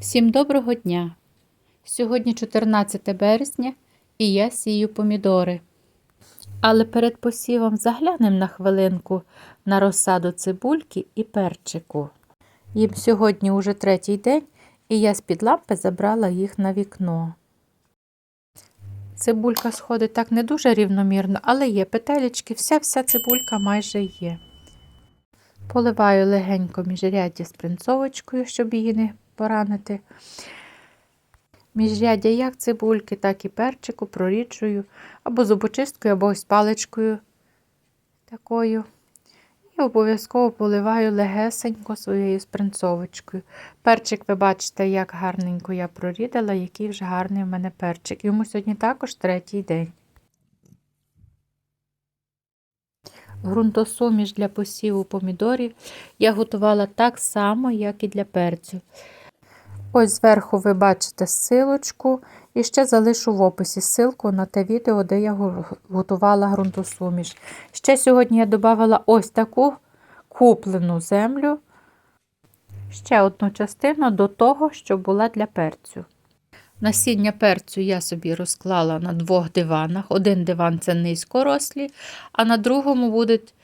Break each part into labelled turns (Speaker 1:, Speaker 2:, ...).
Speaker 1: Всім доброго дня! Сьогодні 14 березня і я сію помідори. Але перед посівом заглянемо на хвилинку на розсаду цибульки і перчику. Їм сьогодні уже третій день, і я з-під лампи забрала їх на вікно. Цибулька сходить так не дуже рівномірно, але є петелечки, вся-вся цибулька майже є. Поливаю легенько міжряддя з принцовочкою, щоб її не поранити. Міжряддя як цибульки, так і перчику проріджую або зубочисткою, або ось паличкою такою. І обов'язково поливаю легесенько своєю спринцовочкою. Перчик, ви бачите, як гарненько я прорідала, який вже гарний в мене перчик. Йому сьогодні також третій день. Грунтосуміш для посіву помідорів я готувала так само, як і для перцю. Ось зверху ви бачите силочку, і ще залишу в описі ссылку на те відео, де я готувала ґрунтосуміш. Ще сьогодні я додала ось таку куплену землю, ще одну частину до того, що була для перцю. Насіння перцю я собі розклала на двох диванах. Один диван це низькорослі, а на другому будуть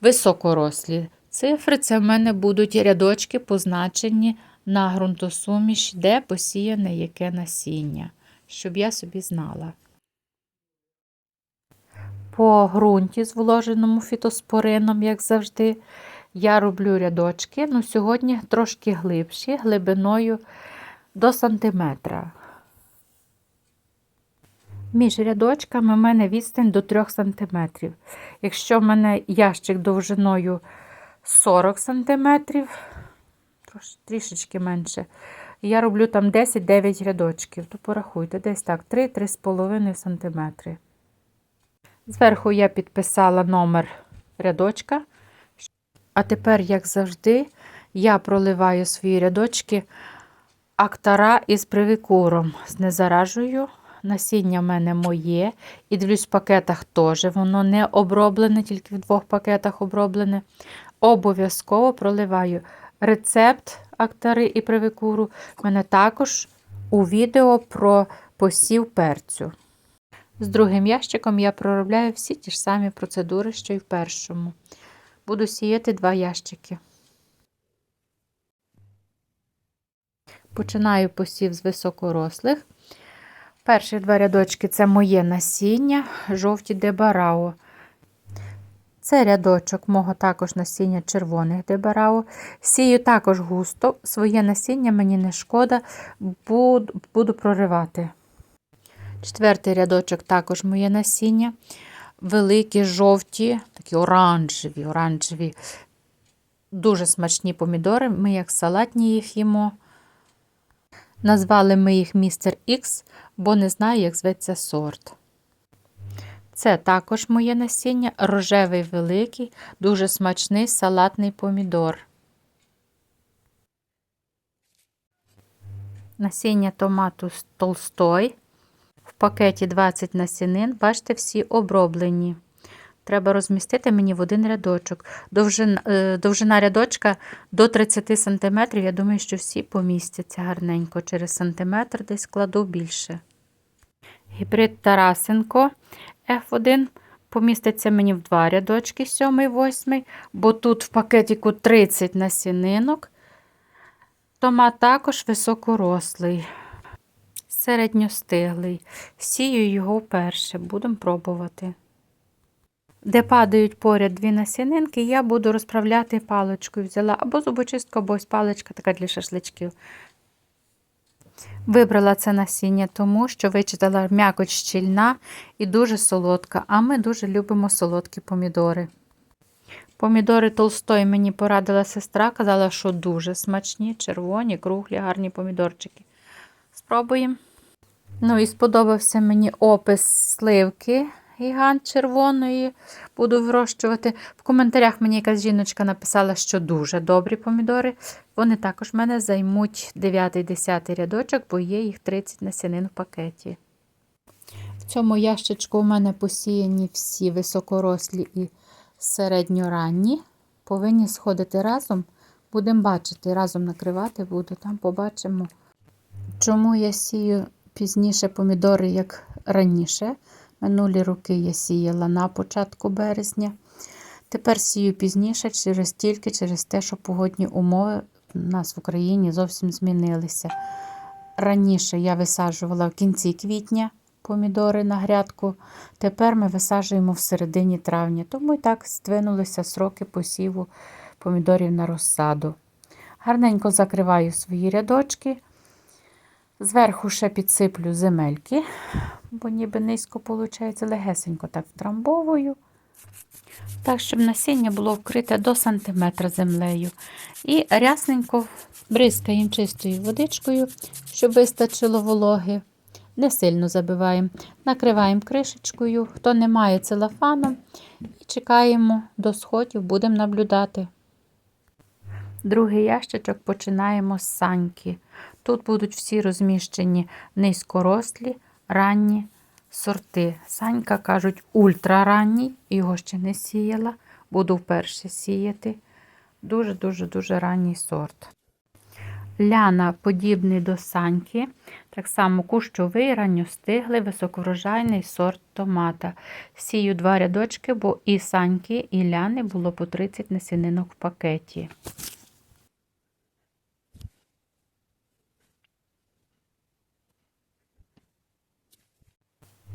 Speaker 1: високорослі. Цифри це в мене будуть рядочки позначені на ґрунтосуміш, де посіяне яке насіння, щоб я собі знала. По ґрунті, зволоженому фітоспорином, як завжди, я роблю рядочки, ну сьогодні трошки глибші, глибиною до сантиметра. Між рядочками в мене відстань до 3 см. Якщо в мене ящик довжиною 40 см, трішечки менше, я роблю там 10-9 рядочків, то порахуйте, десь так, 3-3,5 см. Зверху я підписала номер рядочка. А тепер, як завжди, я проливаю свої рядочки актара із привікуром. Знезаражую. Насіння в мене моє. І дивлюсь, в пакетах теж воно не оброблене, тільки в двох пакетах оброблене. Обов'язково проливаю рецепт актари і привикуру. У мене також у відео про посів перцю. З другим ящиком я проробляю всі ті ж самі процедури, що й в першому. Буду сіяти два ящики. Починаю посів з високорослих. Перші два рядочки це моє насіння, жовті дебарао. Це рядочок мого також насіння червоних дебарао. Сію також густо, своє насіння мені не шкода, буду проривати. Четвертий рядочок також моє насіння. Великі, жовті, такі оранжеві, оранжеві, дуже смачні помідори. Ми, як салатні, їх їмо. Назвали ми їх містер Ікс, бо не знаю, як зветься сорт. Це також моє насіння, рожевий великий, дуже смачний салатний помідор. Насіння томату толстой. В пакеті 20 насінин, бачите, всі оброблені. Треба розмістити мені в один рядочок. Довжина, довжина рядочка до 30 см. Я думаю, що всі помістяться гарненько. Через сантиметр десь кладу більше. Гібрид Тарасенко F1 поміститься мені в два рядочки, 7-8, бо тут в пакетику 30 насінинок. Томат також високорослий, середньостиглий. Сію його вперше, будемо пробувати. Де падають поряд дві насінинки, я буду розправляти паличкою. Взяла або зубочистку, або ось паличка така для шашличків. Вибрала це насіння, тому що вичитала м'якоть щільна і дуже солодка, а ми дуже любимо солодкі помідори. Помідори толстой мені порадила сестра, казала, що дуже смачні, червоні, круглі, гарні помідорчики. Спробуємо. Ну і сподобався мені опис сливки гігант червоної. Буду вирощувати. В коментарях мені якась жіночка написала, що дуже добрі помідори. Вони також в мене займуть 9-10 рядочок, бо є їх 30 насінин в пакеті. В цьому ящичку у мене посіяні всі високорослі і середньоранні. Повинні сходити разом. Будемо бачити, разом накривати буду, там побачимо. Чому я сію пізніше помідори, як раніше? Минулі роки я сіяла на початку березня. Тепер сію пізніше через тільки через те, що погодні умови у нас в Україні зовсім змінилися. Раніше я висаджувала в кінці квітня помідори на грядку. Тепер ми висаджуємо в середині травня, тому і так здвинулися сроки посіву помідорів на розсаду. Гарненько закриваю свої рядочки. Зверху ще підсиплю земельки, бо ніби низько виходить, легесенько так втрамбовую. Так, щоб насіння було вкрите до сантиметра землею. І рясненько бризкаємо чистою водичкою, щоб вистачило вологи. Не сильно забиваємо. Накриваємо кришечкою, хто не має целофаном, і чекаємо до сходів, будемо наблюдати. Другий ящичок починаємо з саньки. Тут будуть всі розміщені низькорослі, ранні сорти. Санька, кажуть, ультраранній, його ще не сіяла, буду вперше сіяти. Дуже-дуже дуже ранній сорт. Ляна подібний до саньки, так само кущовий, ранньостиглий, високоврожайний сорт томата. Сію два рядочки, бо і саньки, і ляни було по 30 насінинок в пакеті.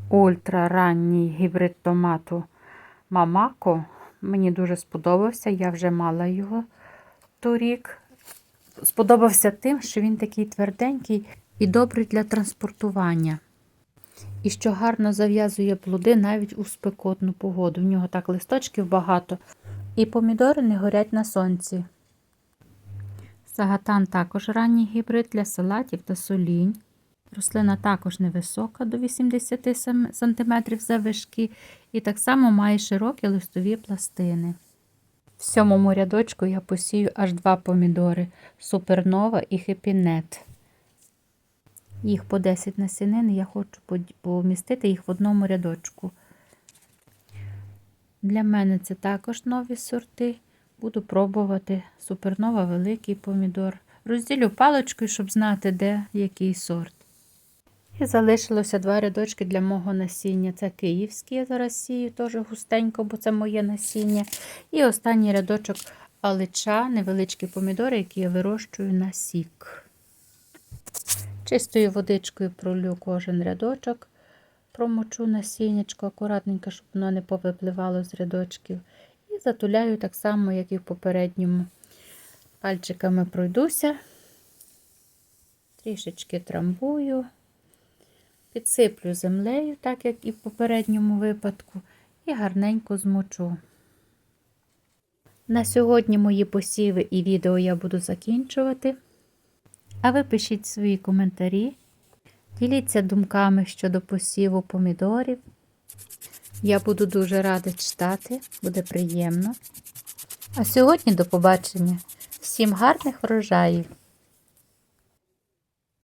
Speaker 1: Ультраранній гібрид томату Мамако. Мені дуже сподобався, я вже мала його торік. Сподобався тим, що він такий тверденький і добрий для транспортування. І що гарно зав'язує плоди навіть у спекотну погоду. В нього так листочків багато. І помідори не горять на сонці. Сагатан також ранній гібрид для салатів та солінь. Рослина також невисока до 80 см завишки і так само має широкі листові пластини. В сьомому рядочку я посію аж два помідори супернова і хепінет. Їх по 10 насінин, я хочу помістити їх в одному рядочку. Для мене це також нові сорти. Буду пробувати супернова великий помідор. Розділю паличкою, щоб знати, де який сорт. І залишилося два рядочки для мого насіння. Це київський, я зараз сію, теж густенько, бо це моє насіння. І останній рядочок алича, невеличкі помідори, які я вирощую на сік. Чистою водичкою пролю кожен рядочок, промочу насіннячко, акуратненько, щоб воно не повипливало з рядочків. І затуляю так само, як і в попередньому. Пальчиками пройдуся, трішечки трамбую. Підсиплю землею, так як і в попередньому випадку, і гарненько змочу. На сьогодні мої посіви і відео я буду закінчувати. А ви пишіть свої коментарі, діліться думками щодо посіву помідорів. Я буду дуже рада читати, буде приємно. А сьогодні до побачення. Всім гарних врожаїв!